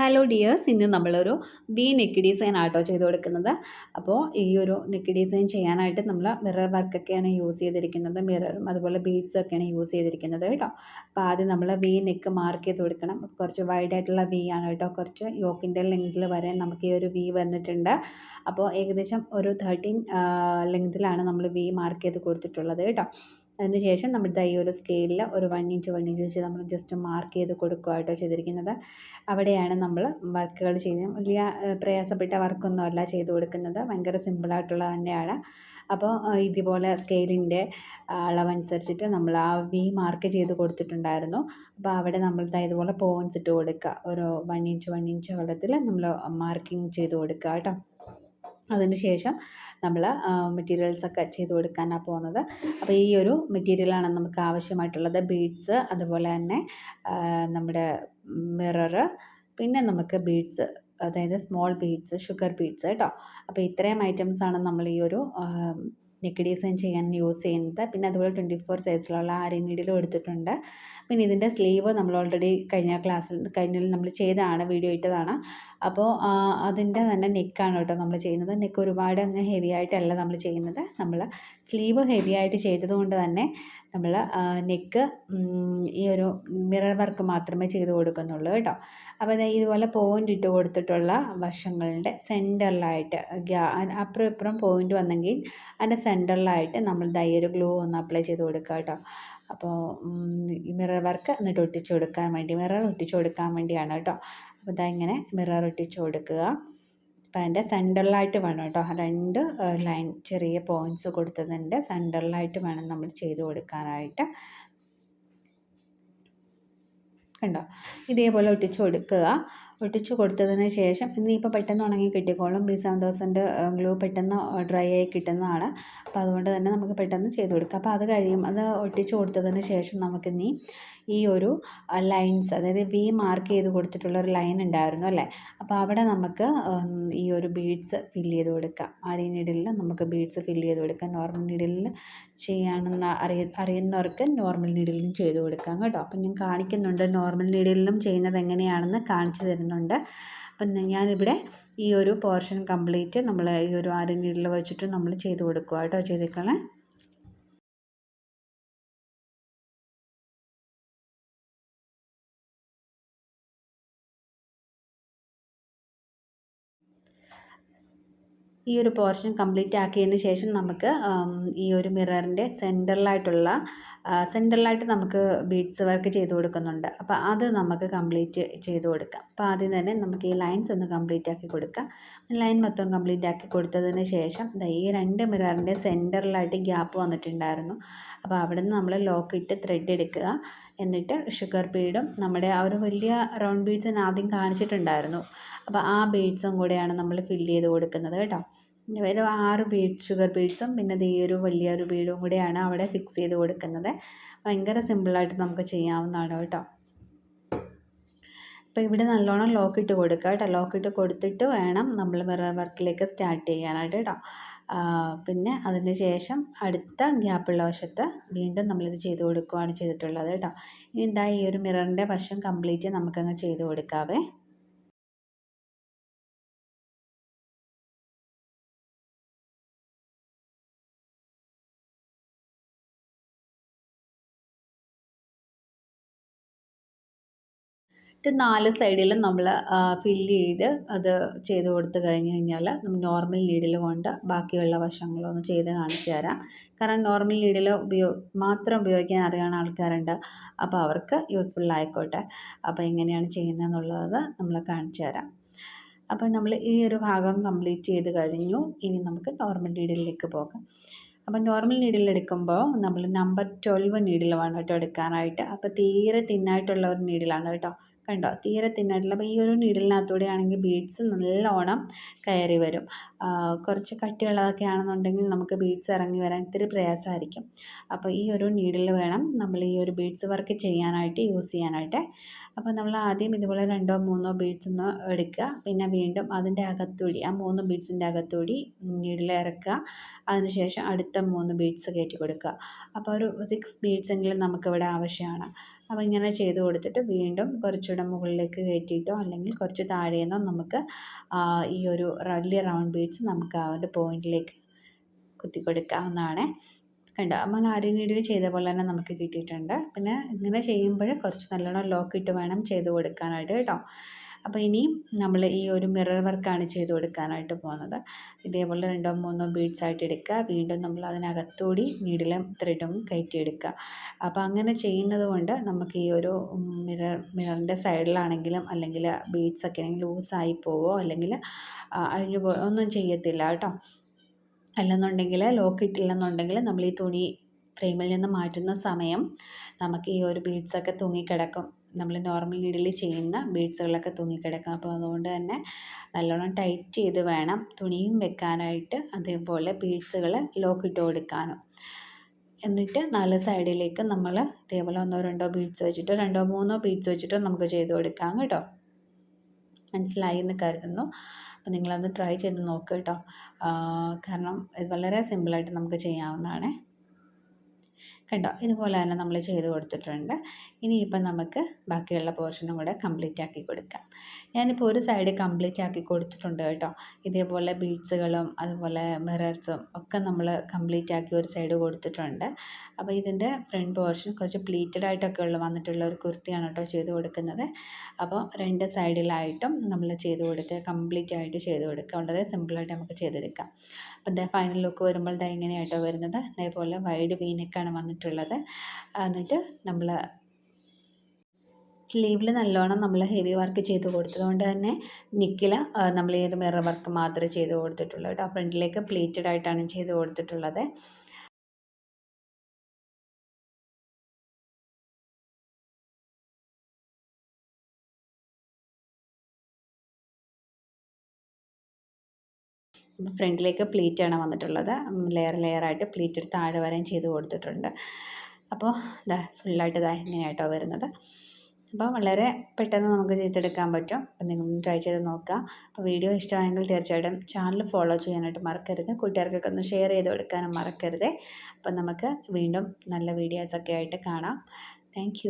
Hello dears ഇന്ന് നമ്മളൊരു V neck design ആട്ടോ ചെയ്ത് കൊടുക്കുന്നത്. അപ്പോൾ ഈ ഒരു നെക്ക് ഡിസൈൻ ചെയ്യാനായിട്ട് നമ്മൾ മിറർ വർക്കൊക്കെയാണ് യൂസ് ചെയ്തിരിക്കുന്നത്. മിററും അതുപോലെ ബീഡ്സും ഒക്കെയാണ് യൂസ് ചെയ്തിരിക്കുന്നത് കേട്ടോ. അപ്പോൾ ആദ്യം നമ്മൾ വി നെക്ക് മാർക്ക് ചെയ്ത് കൊടുക്കണം. കുറച്ച് വൈഡ് ആയിട്ടുള്ള വി ആണ് കേട്ടോ. കുറച്ച് യോക്കിന്റെ ലെങ്തിൽ വരെ നമുക്ക് ഈ ഒരു വി വന്നിട്ടുണ്ട്. അപ്പോൾ ഏകദേശം ഒരു തേർട്ടീൻ ലെങ്തിലാണ് നമ്മൾ വി മാർക്ക് ചെയ്ത് കൊടുത്തിട്ടുള്ളത് കേട്ടോ. അതിന് ശേഷം നമ്മൾ ഈ ഒരു സ്കെയിലിൽ ഒരു വൺ ഇഞ്ച് വൺ ഇഞ്ച് വെച്ച് നമ്മൾ ജസ്റ്റ് മാർക്ക് ചെയ്ത് കൊടുക്കുക ചെയ്തിരിക്കുന്നത്. അവിടെയാണ് നമ്മൾ വർക്കുകൾ ചെയ്യുന്നത്. വലിയ പ്രയാസപ്പെട്ട വർക്കൊന്നും അല്ല ചെയ്ത് കൊടുക്കുന്നത്. ഭയങ്കര സിമ്പിളായിട്ടുള്ള തന്നെയാണ്. അപ്പോൾ ഇതുപോലെ സ്കെയിലിന്റെ അളവനുസരിച്ചിട്ട് നമ്മൾ ആ വി മാർക്ക് ചെയ്ത് കൊടുത്തിട്ടുണ്ടായിരുന്നു. അപ്പോൾ അവിടെ നമ്മൾ ഇതുപോലെ പോയിൻസ് ഇട്ട് കൊടുക്കുക. ഒരു വൺ ഇഞ്ച് വൺ ഇഞ്ച് വെള്ളത്തിൽ നമ്മൾ മാർക്കിങ് ചെയ്ത് കൊടുക്കുക കേട്ടോ. അതിന് ശേഷം നമ്മൾ മെറ്റീരിയൽസൊക്കെ ചെയ്ത് കൊടുക്കാനാണ് പോകുന്നത്. അപ്പോൾ ഈ ഒരു മെറ്റീരിയലാണ് നമുക്ക് ആവശ്യമായിട്ടുള്ളത്. ബീഡ്സ് അതുപോലെ തന്നെ നമ്മുടെ മിററ് പിന്നെ നമുക്ക് ബീഡ്സ് അതായത് സ്മോൾ ബീഡ്സ് ഷുഗർ ബീഡ്സ് കേട്ടോ അപ്പോൾ ഇത്രയും ഐറ്റംസാണ് നമ്മൾ ഈ ഒരു നെക്ക് ഡിസൈൻ ചെയ്യാൻ യൂസ് ചെയ്യുന്നത്. പിന്നെ അതുപോലെ ട്വന്റി ഫോർ സൈസിലുള്ള ആരി നീഡിലും എടുത്തിട്ടുണ്ട്. പിന്നെ ഇതിന്റെ സ്ലീവ് നമ്മൾ ഓൾറെഡി കഴിഞ്ഞ ക്ലാസ്സിൽ കഴിഞ്ഞതിൽ നമ്മൾ ചെയ്തതാണ് വീഡിയോ ഇട്ടതാണ്. അപ്പോൾ അതിന്റെ തന്നെ നെക്കാണ് കേട്ടോ നമ്മൾ ചെയ്യുന്നത്. നെക്ക് ഒരുപാട് അങ്ങ് ഹെവി ആയിട്ടല്ല നമ്മൾ ചെയ്യുന്നത്. നമ്മൾ സ്ലീവ് ഹെവി ആയിട്ട് ചെയ്തതുകൊണ്ട് തന്നെ നമ്മൾ നെക്ക് ഈ ഒരു മിറർ വർക്ക് മാത്രമേ ചെയ്ത് കൊടുക്കുന്നുള്ളൂ കേട്ടോ. അപ്പോൾ ഇതുപോലെ പോയിന്റ് ഇട്ട് കൊടുത്തിട്ടുള്ള വശങ്ങളുടെ സെന്ററിലായിട്ട് അപ്പുറം ഇപ്പുറം പോയിന്റ് വന്നെങ്കിൽ അതിന്റെ സെന്ററിലായിട്ട് നമ്മൾ ദയ്യൊരു ഗ്ലൂ ഒന്ന് അപ്ലൈ ചെയ്ത് കൊടുക്കുക കേട്ടോ. അപ്പോൾ മിറർ വർക്ക് എന്നിട്ട് ഒട്ടിച്ചു കൊടുക്കാൻ വേണ്ടി മിറർ ഒട്ടിച്ചു കൊടുക്കാൻ വേണ്ടിയാണ് കേട്ടോ. അപ്പോൾ ഇതാ ഇങ്ങനെ മിറർ ഒട്ടിച്ചു കൊടുക്കുക. അപ്പോൾ അതിന്റെ സെന്ററിലായിട്ട് വേണം കേട്ടോ. രണ്ട് ലൈൻ ചെറിയ പോയിന്റ്സ് കൊടുത്തതിന്റെ സെന്ററിലായിട്ട് വേണം നമ്മൾ ചെയ്ത് കൊടുക്കാനായിട്ട്. കണ്ടോ? ഇതേപോലെ ഒട്ടിച്ച് കൊടുക്കുക. ഒട്ടിച്ച് കൊടുത്തതിന് ശേഷം ഇനിയിപ്പോൾ പെട്ടെന്ന് ഉണങ്ങി കിട്ടിക്കോളും. ബി സെവൻ തൗസൻഡ് ഗ്ലൂ പെട്ടെന്ന് ഡ്രൈ ആയി കിട്ടുന്നതാണ്. അപ്പോൾ അതുകൊണ്ട് തന്നെ നമുക്ക് പെട്ടെന്ന് ചെയ്ത് കൊടുക്കാം. അപ്പോൾ അത് കഴിയും. അത് ഒട്ടിച്ച് കൊടുത്തതിന് ശേഷം നമുക്കിനി ഈ ഒരു ലൈൻസ് അതായത് വി മാർക്ക് ചെയ്ത് കൊടുത്തിട്ടുള്ള ഒരു ലൈൻ ഉണ്ടായിരുന്നു അല്ലേ? അപ്പോൾ അവിടെ നമുക്ക് ഈ ഒരു ബീഡ്സ് ഫില്ല് ചെയ്ത് കൊടുക്കാം. ആരി നീഡിലിൽ നമുക്ക് ബീഡ്സ് ഫില്ല് ചെയ്ത് കൊടുക്കാം. നോർമൽ നീഡിലിൽ ചെയ്യാനെന്ന് അറിയ അറിയുന്നവർക്ക് നോർമൽ നീഡിലും ചെയ്ത് കൊടുക്കാം കേട്ടോ. അപ്പം ഞാൻ കാണിക്കുന്നുണ്ട് നോർമൽ നീഡിലും ചെയ്യുന്നത് എങ്ങനെയാണെന്ന് കാണിച്ചു തരുന്നുണ്ട്. അപ്പം ഞാനിവിടെ ഈ ഒരു പോർഷൻ കംപ്ലീറ്റ് നമ്മൾ ഈ ഒരു ആരി നീഡിൽ വെച്ചിട്ട് നമ്മൾ ചെയ്ത് കൊടുക്കുക കേട്ടോ ചെയ്തേക്കണേ. ഈ ഒരു പോർഷൻ കംപ്ലീറ്റ് ആക്കിയതിന് ശേഷം നമുക്ക് ഈ ഒരു മിററിന്റെ സെന്ററിലായിട്ടുള്ള സെന്ററിലായിട്ട് നമുക്ക് ബീഡ്സ് വർക്ക് ചെയ്ത് കൊടുക്കുന്നുണ്ട്. അപ്പോൾ അത് നമുക്ക് കംപ്ലീറ്റ് ചെയ്ത് കൊടുക്കാം. അപ്പോൾ ആദ്യം തന്നെ നമുക്ക് ഈ ലൈൻസ് ഒന്ന് കംപ്ലീറ്റ് ആക്കി കൊടുക്കാം. ലൈൻ മൊത്തം കംപ്ലീറ്റ് ആക്കി കൊടുത്തതിന് ശേഷം ഈ രണ്ട് മിററിന്റെ സെന്ററിലായിട്ട് ഗ്യാപ്പ് വന്നിട്ടുണ്ടായിരുന്നു. അപ്പോൾ അവിടെ നിന്ന് നമ്മൾ ലോക്ക് ഇട്ട് ത്രെഡ് എടുക്കുക. എന്നിട്ട് ഷുഗർ ബീഡും നമ്മുടെ ആ ഒരു വലിയ റൗണ്ട് ബീഡ്സ് ഞാൻ ആദ്യം കാണിച്ചിട്ടുണ്ടായിരുന്നു. അപ്പോൾ ആ ബീഡ്സും കൂടെയാണ് നമ്മൾ ഫില്ല് ചെയ്ത് കൊടുക്കുന്നത് കേട്ടോ. ഒരു ആറ് ബീഡ്സ് ഷുഗർ ബീഡ്സും പിന്നെ ഈ ഒരു വലിയൊരു ബീഡും കൂടെയാണ് അവിടെ ഫിക്സ് ചെയ്ത് കൊടുക്കുന്നത്. ഭയങ്കര സിമ്പിളായിട്ട് നമുക്ക് ചെയ്യാവുന്നതാണ് കേട്ടോ. അപ്പോൾ ഇവിടെ നല്ലോണം ലോക്ക് ഇട്ട് കൊടുക്കുക കേട്ടോ. ലോക്ക് ഇട്ട് കൊടുത്തിട്ട് വേണം നമ്മൾ മിറർ വർക്കിലേക്ക് സ്റ്റാർട്ട് ചെയ്യാനായിട്ട് കേട്ടോ. പിന്നെ അതിന് ശേഷം അടുത്ത ഗ്യാപ്പുള്ള വശത്ത് വീണ്ടും നമ്മളിത് ചെയ്ത് കൊടുക്കുകയാണ് ചെയ്തിട്ടുള്ളത് കേട്ടോ. ഇനി എന്താ ഈ ഒരു മിററിന്റെ വശം കംപ്ലീറ്റ് നമുക്കങ്ങ് ചെയ്ത് കൊടുക്കാവേ. എന്നിട്ട് നാല് സൈഡിലും നമ്മൾ ഫില്ല് ചെയ്ത് അത് ചെയ്ത് കൊടുത്ത് കഴിഞ്ഞ് കഴിഞ്ഞാൽ നമ്മൾ നോർമൽ നീഡിൽ കൊണ്ട് ബാക്കിയുള്ള വശങ്ങളൊന്ന് ചെയ്ത് കാണിച്ചു തരാം. കാരണം നോർമൽ നീഡിൽ ഉപയോ മാത്രം ഉപയോഗിക്കാൻ അറിയാവുന്ന ആൾക്കാരുണ്ട്. അപ്പോൾ അവർക്ക് യൂസ്ഫുൾ ആയിക്കോട്ടെ. അപ്പോൾ എങ്ങനെയാണ് ചെയ്യുന്നതെന്നുള്ളത് നമ്മൾ കാണിച്ചു തരാം. അപ്പോൾ നമ്മൾ ഈ ഒരു ഭാഗം കംപ്ലീറ്റ് ചെയ്ത് കഴിഞ്ഞു. ഇനി നമുക്ക് നോർമൽ നീഡിലേക്ക് പോകാം. അപ്പോൾ നോർമൽ നീഡിൽ എടുക്കുമ്പോൾ നമ്മൾ നമ്പർ ട്വൽവ് നീഡിൽ വേണം കേട്ടോ എടുക്കാനായിട്ട്. അപ്പോൾ തീരെ തിന്നായിട്ടുള്ള ഒരു നീഡിലാണ് കേട്ടോ. കണ്ടോ? തീരെ തിന്നായിട്ടുള്ള അപ്പോൾ ഈ ഒരു ആണെങ്കിൽ ബീഡ്സ് നല്ലോണം കയറി വരും. കുറച്ച് കട്ടിയുള്ളതൊക്കെ ആണെന്നുണ്ടെങ്കിൽ നമുക്ക് ബീഡ്സ് ഇറങ്ങി വരാൻ ഇത്തിരി പ്രയാസമായിരിക്കും. അപ്പോൾ ഈ ഒരു നീഡിൽ വേണം. നമ്മൾ ഈ ഒരു ബീഡ്സ് വർക്ക് ചെയ്യാനായിട്ട് യൂസ് ചെയ്യാനായിട്ട്. അപ്പോൾ നമ്മൾ ആദ്യം ഇതുപോലെ രണ്ടോ മൂന്നോ ബീഡ്സ് ഒന്ന് എടുക്കുക. പിന്നെ വീണ്ടും അതിന്റെ അകത്തൂടി ആ മൂന്ന് ബീഡ്സിന്റെ അകത്തൂടി നീഡിൽ ഇറക്കുക. അതിനുശേഷം അടുത്ത മൂന്ന് ബീഡ്സ് കയറ്റി കൊടുക്കുക. അപ്പോൾ ഒരു സിക്സ് ബീഡ്സ് എങ്കിലും നമുക്കിവിടെ ആവശ്യമാണ്. അപ്പോൾ ഇങ്ങനെ ചെയ്ത് കൊടുത്തിട്ട് വീണ്ടും കുറച്ചുകൂടെ മുകളിലേക്ക് കയറ്റിയിട്ടോ അല്ലെങ്കിൽ കുറച്ച് താഴേന്നോ നമുക്ക് ഈ ഒരു വലിയ റൗണ്ട് ബീഡ്സ് നമുക്ക് ആ ഒരു പോയിന്റിലേക്ക് കുത്തി കൊടുക്കാവുന്നതാണ് കണ്ടോ? നമ്മൾ ആര്യൻ നീഡിൽ ചെയ്ത പോലെ തന്നെ നമുക്ക് കിട്ടിയിട്ടുണ്ട്. പിന്നെ ഇങ്ങനെ ചെയ്യുമ്പോൾ കുറച്ച് നല്ലോണം ലോക്ക് ഇട്ട് വേണം ചെയ്ത് കൊടുക്കാനായിട്ട് കേട്ടോ. അപ്പോൾ ഇനിയും നമ്മൾ ഈ ഒരു മിറർ വർക്കാണ് ചെയ്ത് കൊടുക്കാനായിട്ട് പോകുന്നത്. ഇതേപോലെ രണ്ടോ മൂന്നോ ബീഡ്സ് ആയിട്ട് എടുക്കുക. വീണ്ടും നമ്മൾ അതിനകത്തൂടി നീഡിലും ത്രെഡും കയറ്റിയെടുക്കുക. അപ്പോൾ അങ്ങനെ ചെയ്യുന്നത് കൊണ്ട് നമുക്ക് ഈ ഒരു മിറർ മിററിന്റെ സൈഡിലാണെങ്കിലും അല്ലെങ്കിൽ ബീഡ്സ് ഒക്കെ ആണെങ്കിൽ ലൂസായി പോവോ? അല്ലെങ്കിൽ അഴിഞ്ഞു പോ ഒന്നും ചെയ്യത്തില്ല കേട്ടോ. അല്ലെന്നുണ്ടെങ്കിൽ ലോക്ക് ഇട്ടില്ലെന്നുണ്ടെങ്കിൽ നമ്മൾ ഈ തുണി ഫ്രെയിമിൽ നിന്ന് മാറ്റുന്ന സമയം നമുക്ക് ഈ ഒരു ബീഡ്സൊക്കെ തൂങ്ങിക്കിടക്കും. നമ്മൾ നോർമൽ നീഡിൽ ചെയ്യുന്ന ബീഡ്സുകളൊക്കെ തൂങ്ങിക്കിടക്കും. അപ്പോൾ അതുകൊണ്ട് തന്നെ നല്ലോണം ടൈറ്റ് ചെയ്ത് വേണം തുണിയും വെക്കാനായിട്ട് അതേപോലെ ബീഡ്സുകൾ ലോക്ക് ഇട്ട് കൊടുക്കാനും. എന്നിട്ട് നാല് സൈഡിലേക്ക് നമ്മൾ ഇതേപോലെ ഒന്നോ രണ്ടോ ബീഡ്സ് വെച്ചിട്ടോ രണ്ടോ മൂന്നോ ബീഡ്സ് വെച്ചിട്ടോ നമുക്ക് ചെയ്ത് കൊടുക്കാം കേട്ടോ. മനസ്സിലായി എന്ന് കരുതുന്നു. അപ്പോൾ നിങ്ങളത് ട്രൈ ചെയ്ത് നോക്കുക കേട്ടോ. കാരണം ഇത് വളരെ സിമ്പിളായിട്ട് നമുക്ക് ചെയ്യാവുന്നതാണ്. കണ്ടോ? ഇതുപോലെ തന്നെ നമ്മൾ ചെയ്ത് കൊടുത്തിട്ടുണ്ട്. ഇനിയിപ്പം നമുക്ക് ബാക്കിയുള്ള പോർഷനും കൂടെ കംപ്ലീറ്റ് ആക്കി കൊടുക്കാം. ഞാനിപ്പോൾ ഒരു സൈഡ് കംപ്ലീറ്റ് ആക്കി കൊടുത്തിട്ടുണ്ട് കേട്ടോ. ഇതേപോലെ ബീഡ്സുകളും അതുപോലെ മിറർസും ഒക്കെ നമ്മൾ കംപ്ലീറ്റ് ആക്കി ഒരു സൈഡ് കൊടുത്തിട്ടുണ്ട്. അപ്പോൾ ഇതിന്റെ ഫ്രണ്ട് പോർഷൻ കുറച്ച് പ്ലീറ്റഡ് ആയിട്ടൊക്കെ ഉള്ള വന്നിട്ടുള്ള ഒരു കുർത്തിയാണ് കേട്ടോ ചെയ്ത് കൊടുക്കുന്നത്. അപ്പോൾ രണ്ട് സൈഡിലായിട്ടും നമ്മൾ ചെയ്ത് കൊടുക്കുക കംപ്ലീറ്റ് ആയിട്ട് ചെയ്ത് കൊടുക്കുക വളരെ സിമ്പിളായിട്ട് നമുക്ക് ചെയ്തെടുക്കാം. അപ്പോൾ ദേ ഫൈനൽ ലുക്ക് വരുമ്പോൾ ദാ ഇങ്ങനെയായിട്ടോ വരുന്നത്. അതേപോലെ വൈഡ് വീനക്കാണ് വന്നിട്ടുള്ളത്. എന്നിട്ട് നമ്മൾ സ്ലീവിൽ നല്ലോണം നമ്മൾ ഹെവി വർക്ക് ചെയ്ത് കൊടുത്തത് കൊണ്ട് തന്നെ നിക്കിൽ നമ്മൾ ഈ ഒരു മിറർ വർക്ക് മാത്രമേ ചെയ്ത് കൊടുത്തിട്ടുള്ളൂ കേട്ടോ. ഫ്രണ്ടിലേക്ക് പ്ലീറ്റഡ് ആയിട്ടാണ് ചെയ്ത് കൊടുത്തിട്ടുള്ളത്. ഫ്രണ്ടിലേക്ക് പ്ലീറ്റാണ് വന്നിട്ടുള്ളത്. ലെയർ ലെയറായിട്ട് പ്ലീറ്റ് താഴെ വരെയും ചെയ്ത് കൊടുത്തിട്ടുണ്ട്. അപ്പോൾ ഇതാ ഫുള്ളായിട്ട് ഇതാ ഇങ്ങനെയായിട്ടോ വരുന്നത്. അപ്പോൾ വളരെ പെട്ടെന്ന് നമുക്ക് ചെയ്തെടുക്കാൻ പറ്റും. അപ്പോൾ നിങ്ങൾ ട്രൈ ചെയ്ത് നോക്കുക. അപ്പോൾ വീഡിയോ ഇഷ്ടമായെങ്കിൽ തീർച്ചയായിട്ടും ചാനൽ ഫോളോ ചെയ്യാനായിട്ട് മറക്കരുത്. കൂട്ടുകാർക്കൊക്കെ ഒന്ന് ഷെയർ ചെയ്ത് കൊടുക്കാനും മറക്കരുത്. അപ്പോൾ നമുക്ക് വീണ്ടും നല്ല വീഡിയോസൊക്കെ ആയിട്ട് കാണാം. താങ്ക്